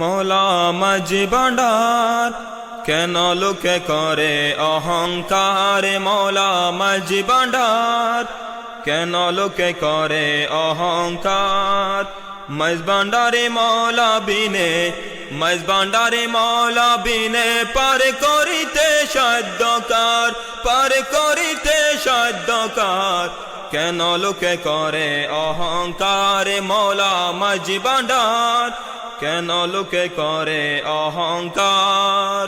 মৌলা মাঝি ভান্ডার কেন লোকে করে অহংকার? মৌলা মাঝি কেন লোকে করে অহংকার? মাইজ ভান্ডারে মৌলা বিনে মাইজ ভান্ডারে মৌলা বিনে পার করিতে সাধ্যকার, পার করিতে সাধ্যকার। কেন লোকে করে অহংকার? মৌলা মাঝি ভান্ডার কেন লোকে করে অহংকার?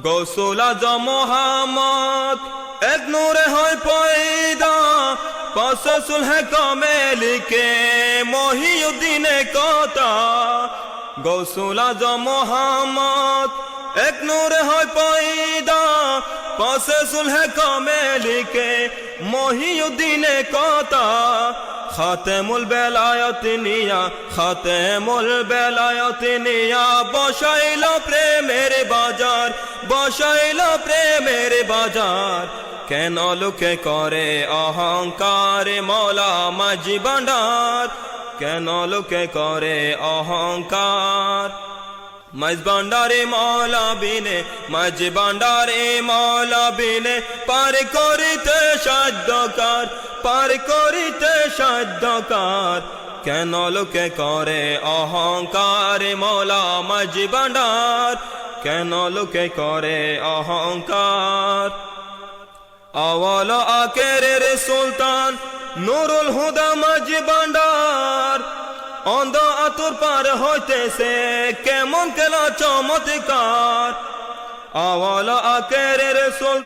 গৌসুলা মোহাম্মদ, এক নূরে হয় পয়দা। কসসুল হে কমেলিকে মহিউদ্দিনে কথা। গৌসুলা মোহাম্মদ, এক নূরে হয় পয়দা। কসসুল হে কমেলিকে মহিউদ্দিনে কথা। খাতেমুল বেলায়ত নিয়া, খাতেমুল বেলায়ত নিয়া, বসাইল প্রেমের বাজার, বসাইল প্রেমের বাজার। কেন লোকে করে অহংকার মৌলা মাঝি ভান্ডার? কেন লোকে করে অহংকার? মাঝ ভান্ডারে মৌলা বিনে, মাঝ ভান্ডারে মৌলা বিনে, পার করিতে সাধ্যকার। পার করিতে সাধ্যকার। কেন লোকে করে অহংকার? মৌলা মাঝ ভান্ডার কেন লোকে করে অহংকার? আওয়াল আকেরের সুলতান নুরুল হুদা মাঝি ভান্ডার অন্ধ আতুর পার হইতেছে কেমন কেলা চমৎকার। আওয়াল আকেরের সুলতান